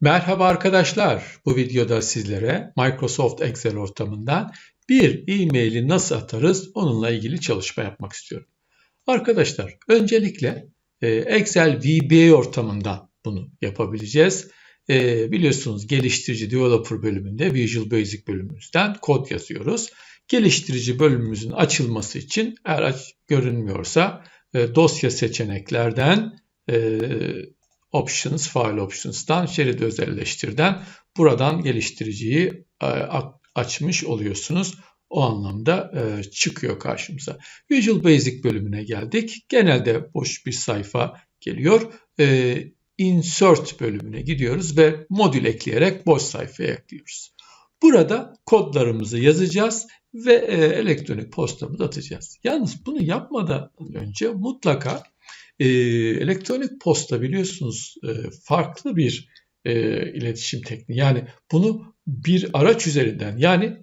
Merhaba arkadaşlar. Bu videoda sizlere Microsoft Excel ortamından bir e-maili nasıl atarız onunla ilgili çalışma yapmak istiyorum. Arkadaşlar öncelikle e, Excel VBA ortamından bunu yapabileceğiz. E, biliyorsunuz geliştirici developer bölümünde Visual Basic bölümümüzden kod yazıyoruz. Geliştirici bölümümüzün açılması için eğer görünmüyorsa e, dosya seçeneklerden Options, File Options'tan şerit özelleştirden buradan geliştiriciyi e, açmış oluyorsunuz. O anlamda e, çıkıyor karşımıza. Visual Basic bölümüne geldik. Genelde boş bir sayfa geliyor. E, insert bölümüne gidiyoruz ve modül ekleyerek boş sayfaya ekliyoruz. Burada kodlarımızı yazacağız ve elektronik postamızı atacağız. Yalnız bunu yapmadan önce mutlaka e, elektronik posta biliyorsunuz e, farklı bir e, iletişim tekniği. Yani bunu bir araç üzerinden yani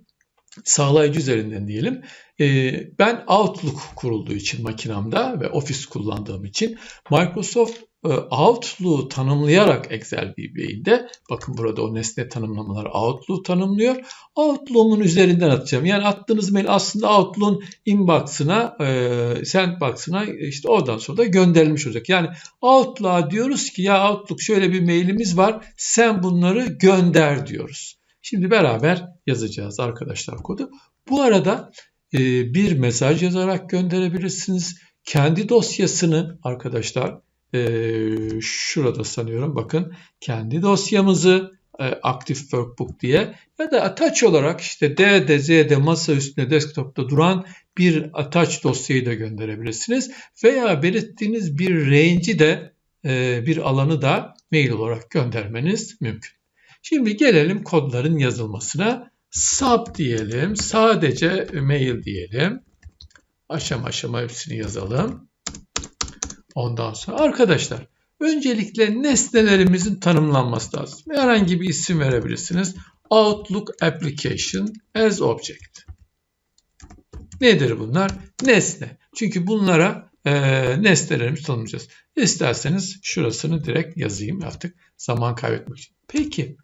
sağlayıcı üzerinden diyelim. E, ben Outlook kurulduğu için makinamda ve Office kullandığım için Microsoft e, Outlook'u tanımlayarak Excel VBA'inde bakın burada o nesne tanımlamalar Outlook'u tanımlıyor. Outlook'un üzerinden atacağım. Yani attığınız mail aslında Outlook'un inbox'ına, e, sendbox'ına işte oradan sonra da gönderilmiş olacak. Yani Outlook'a diyoruz ki ya Outlook şöyle bir mailimiz var. Sen bunları gönder diyoruz. Şimdi beraber yazacağız arkadaşlar kodu. Bu arada e, bir mesaj yazarak gönderebilirsiniz. Kendi dosyasını arkadaşlar e, şurada sanıyorum bakın kendi dosyamızı e, Active Workbook diye ya da attach olarak işte D'de Z'de masa üstünde desktopta duran bir attach dosyayı da gönderebilirsiniz. Veya belirttiğiniz bir range'i de e, bir alanı da mail olarak göndermeniz mümkün. Şimdi gelelim kodların yazılmasına. Sub diyelim, sadece mail diyelim. Aşama aşama hepsini yazalım. Ondan sonra arkadaşlar öncelikle nesnelerimizin tanımlanması lazım. Herhangi bir isim verebilirsiniz. Outlook Application as Object. Nedir bunlar? Nesne. Çünkü bunlara e, nesnelerimizi tanımlayacağız. İsterseniz şurasını direkt yazayım artık zaman kaybetmek için. Peki.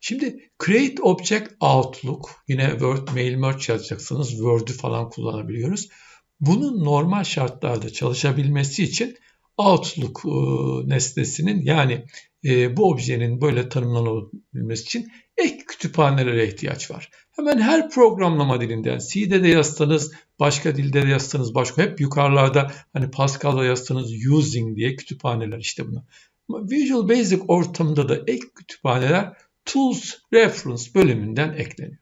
Şimdi create object outlook yine Word mail merge yazacaksınız. Word'ü falan kullanabiliyoruz. Bunun normal şartlarda çalışabilmesi için Outlook e, nesnesinin yani e, bu objenin böyle tanımlanabilmesi için ek kütüphanelere ihtiyaç var. Hemen her programlama dilinden C'de de yazsanız, başka dilde de yazsanız, başka hep yukarılarda hani Pascal'da yazsanız using diye kütüphaneler işte bunlar. Visual Basic ortamında da ek kütüphaneler Tools Reference bölümünden ekleniyor.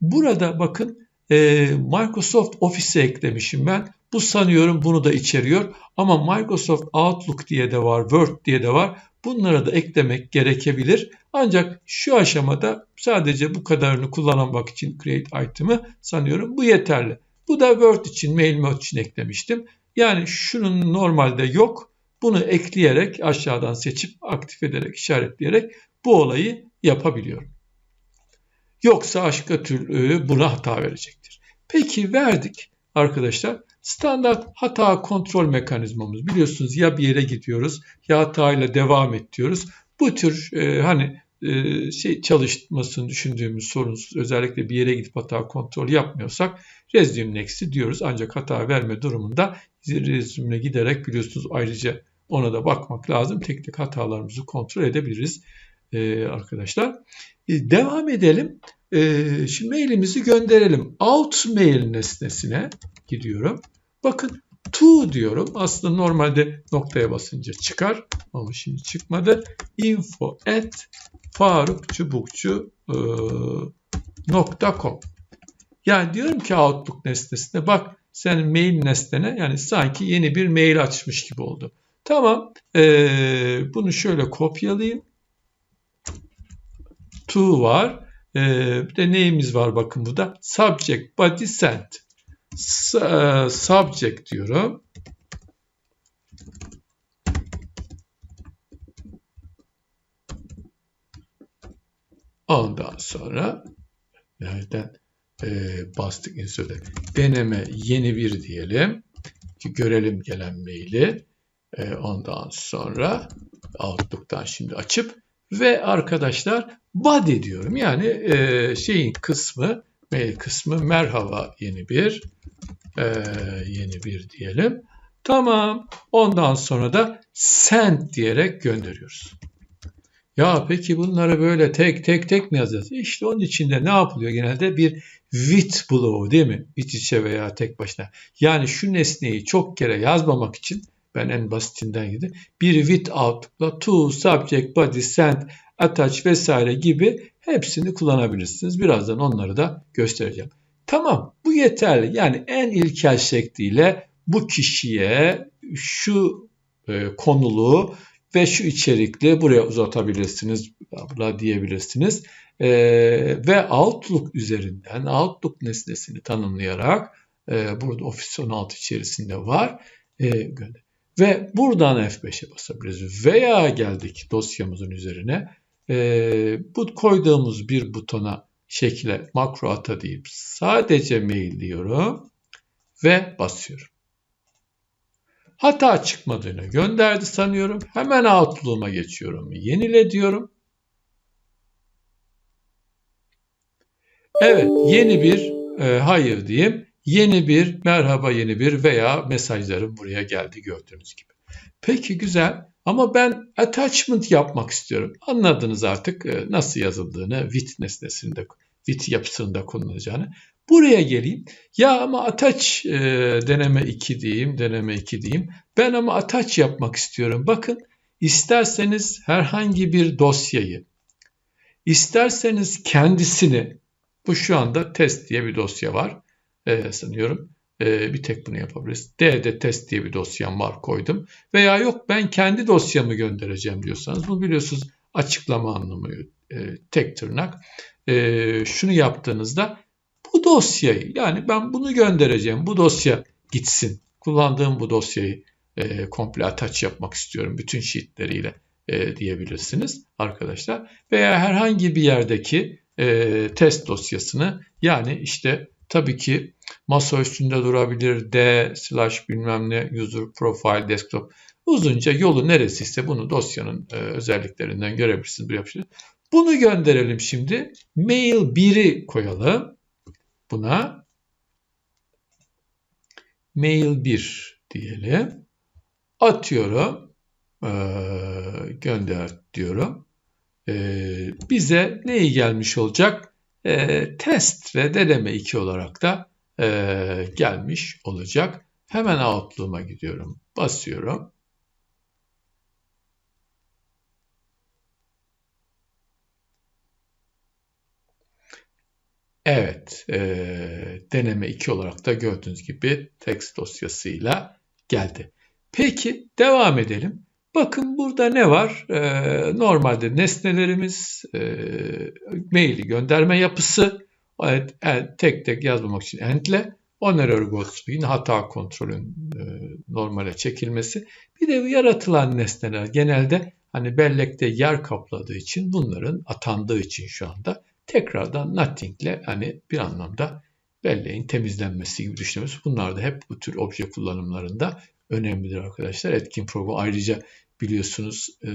Burada bakın e, Microsoft Office'e eklemişim ben. Bu sanıyorum bunu da içeriyor. Ama Microsoft Outlook diye de var, Word diye de var. Bunlara da eklemek gerekebilir. Ancak şu aşamada sadece bu kadarını kullanamak için create item'ı sanıyorum bu yeterli. Bu da Word için, mail mode için eklemiştim. Yani şunun normalde yok. Bunu ekleyerek aşağıdan seçip aktif ederek, işaretleyerek bu olayı yapabiliyorum. Yoksa başka türlü buna hata verecektir. Peki verdik arkadaşlar. Standart hata kontrol mekanizmamız biliyorsunuz ya bir yere gidiyoruz ya hatayla devam et diyoruz. Bu tür e, hani e, şey çalışmasını düşündüğümüz sorunsuz özellikle bir yere gidip hata kontrol yapmıyorsak resume next'i diyoruz. Ancak hata verme durumunda resume'e giderek biliyorsunuz ayrıca ona da bakmak lazım. Tek tek hatalarımızı kontrol edebiliriz e, arkadaşlar. E, devam edelim. E, şimdi mailimizi gönderelim. Out mail nesnesine gidiyorum. Bakın to diyorum. Aslında normalde noktaya basınca çıkar. Ama şimdi çıkmadı. info at farukçubukçu.com Yani diyorum ki Outlook nesnesine bak sen mail nesnene yani sanki yeni bir mail açmış gibi oldu. Tamam. Ee, bunu şöyle kopyalayayım. To var. Ee, bir de neyimiz var bakın bu da. Subject body sent. E, subject diyorum. Ondan sonra nereden e, bastık insert'e deneme yeni bir diyelim ki görelim gelen maili. E, ondan sonra Outlook'tan şimdi açıp ve arkadaşlar body diyorum. Yani e, şeyin kısmı, mail kısmı merhaba yeni bir e, yeni bir diyelim. Tamam. Ondan sonra da send diyerek gönderiyoruz. Ya peki bunları böyle tek tek tek mi yazacağız? İşte onun içinde ne yapılıyor genelde? Bir with below değil mi? İç içe veya tek başına. Yani şu nesneyi çok kere yazmamak için ben en basitinden gidip bir with out'la to, subject, body, send, attach vesaire gibi hepsini kullanabilirsiniz. Birazdan onları da göstereceğim. Tamam bu yeterli. Yani en ilkel şekliyle bu kişiye şu e, konulu ve şu içerikli buraya uzatabilirsiniz, bla diyebilirsiniz. E, ve Outlook üzerinden Outlook nesnesini tanımlayarak e, burada Office 16 içerisinde var. E, ve buradan F5'e basabiliriz. Veya geldik dosyamızın üzerine. E, bu koyduğumuz bir butona şekle makro ata deyip sadece mail diyorum ve basıyorum. Hata çıkmadığını gönderdi sanıyorum. Hemen Outlook'uma geçiyorum. Yenile diyorum. Evet yeni bir e, hayır diyeyim. Yeni bir merhaba yeni bir veya mesajlarım buraya geldi gördüğünüz gibi. Peki güzel ama ben attachment yapmak istiyorum. Anladınız artık e, nasıl yazıldığını, with nesnesinde, with yapısında kullanacağını. Buraya geleyim. Ya ama attach e, deneme 2 diyeyim, deneme 2 diyeyim. Ben ama attach yapmak istiyorum. Bakın isterseniz herhangi bir dosyayı, isterseniz kendisini, bu şu anda test diye bir dosya var e, sanıyorum. E, bir tek bunu yapabiliriz. D'de test diye bir dosyam var koydum. Veya yok ben kendi dosyamı göndereceğim diyorsanız bu biliyorsunuz açıklama anlamı e, tek tırnak. E, şunu yaptığınızda bu dosyayı yani ben bunu göndereceğim. Bu dosya gitsin. Kullandığım bu dosyayı e, komple attach yapmak istiyorum bütün sheetleriyle e, diyebilirsiniz arkadaşlar. Veya herhangi bir yerdeki e, test dosyasını yani işte tabii ki masa üstünde durabilir D slash bilmem ne user profile desktop uzunca yolu neresiyse bunu dosyanın e, özelliklerinden görebilirsiniz. Bunu gönderelim şimdi. Mail 1'i koyalım buna mail 1 diyelim. Atıyorum. Ee, gönder diyorum. Ee, bize neyi gelmiş olacak? Ee, test ve deneme 2 olarak da e, gelmiş olacak. Hemen Outlook'uma gidiyorum. Basıyorum. Evet, e, deneme 2 olarak da gördüğünüz gibi text dosyasıyla geldi. Peki devam edelim. Bakın burada ne var? E, normalde nesnelerimiz, e, maili gönderme yapısı, evet, tek tek yazmamak için endle, on error goes yine hata kontrolün e, normale çekilmesi. Bir de yaratılan nesneler genelde hani bellekte yer kapladığı için bunların atandığı için şu anda tekrardan nothingle hani bir anlamda belleğin temizlenmesi gibi düşünüyoruz. Bunlar da hep bu tür obje kullanımlarında önemlidir arkadaşlar. Etkin program ayrıca biliyorsunuz e,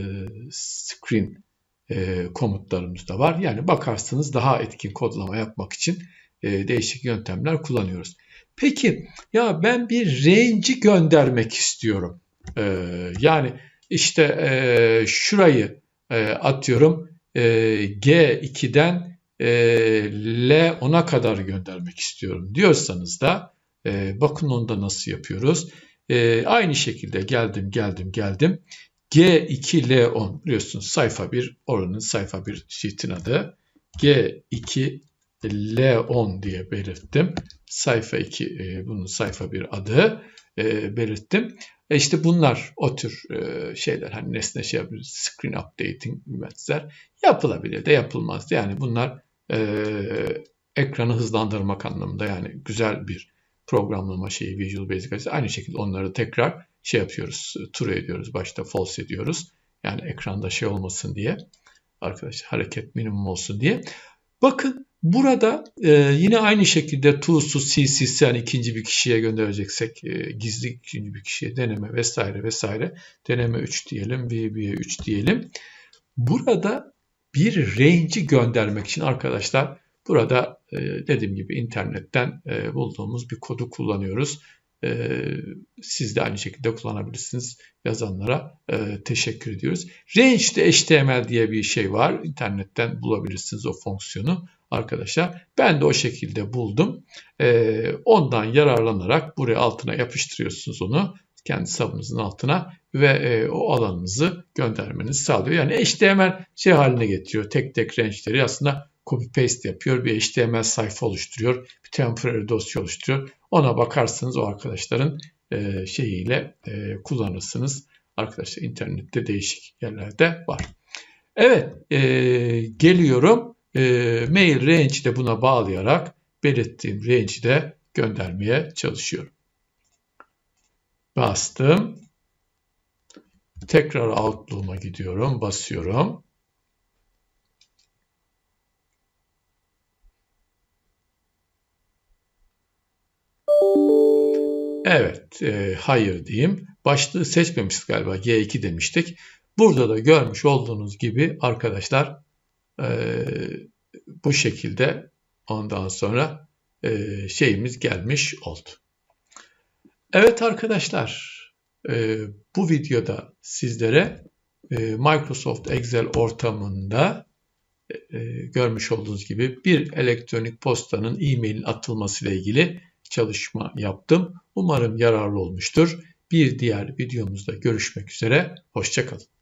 screen e, komutlarımız da var. Yani bakarsınız daha etkin kodlama yapmak için e, değişik yöntemler kullanıyoruz. Peki ya ben bir range'i göndermek istiyorum. E, yani işte e, şurayı e, atıyorum e, G2'den e, L 10'a kadar göndermek istiyorum diyorsanız da e, bakın onda nasıl yapıyoruz. E, aynı şekilde geldim geldim geldim. G2 L10 biliyorsunuz sayfa 1 oranın sayfa 1 sheet'in adı. G2 L10 diye belirttim. Sayfa 2 e, bunun sayfa 1 adı e, belirttim. E işte bunlar o tür e, şeyler hani nesne şey yapıyoruz, screen updating metodlar yapılabilir de yapılmaz. Yani bunlar e, ekranı hızlandırmak anlamında yani güzel bir programlama şeyi Visual Basic. Aynı şekilde onları tekrar şey yapıyoruz, true ediyoruz, başta false ediyoruz. Yani ekranda şey olmasın diye, arkadaşlar hareket minimum olsun diye. Bakın burada e, yine aynı şekilde to'su cc'si yani ikinci bir kişiye göndereceksek e, gizli ikinci bir kişiye deneme vesaire vesaire deneme 3 diyelim, VB'ye 3 diyelim. Burada bir range'i göndermek için arkadaşlar burada e, dediğim gibi internetten e, bulduğumuz bir kodu kullanıyoruz. E, siz de aynı şekilde kullanabilirsiniz. Yazanlara e, teşekkür ediyoruz. Range'de HTML diye bir şey var. İnternetten bulabilirsiniz o fonksiyonu arkadaşlar. Ben de o şekilde buldum. E, ondan yararlanarak buraya altına yapıştırıyorsunuz onu kendi sabınızın altına ve e, o alanınızı göndermenizi sağlıyor. Yani HTML şey haline getiriyor. Tek tek range'leri aslında copy paste yapıyor. Bir HTML sayfa oluşturuyor. Bir temporary dosya oluşturuyor. Ona bakarsanız o arkadaşların e, şeyiyle e, kullanırsınız. Arkadaşlar internette değişik yerlerde var. Evet e, geliyorum. E, mail range de buna bağlayarak belirttiğim range'i de göndermeye çalışıyorum. Bastım. Tekrar Outlook'uma gidiyorum. Basıyorum. Evet, e, hayır diyeyim. Başlığı seçmemiştik galiba. G2 demiştik. Burada da görmüş olduğunuz gibi arkadaşlar e, bu şekilde ondan sonra e, şeyimiz gelmiş oldu. Evet arkadaşlar, e, bu videoda sizlere e, Microsoft Excel ortamında e, görmüş olduğunuz gibi bir elektronik postanın e-mailin atılması ile ilgili çalışma yaptım. Umarım yararlı olmuştur. Bir diğer videomuzda görüşmek üzere. Hoşçakalın.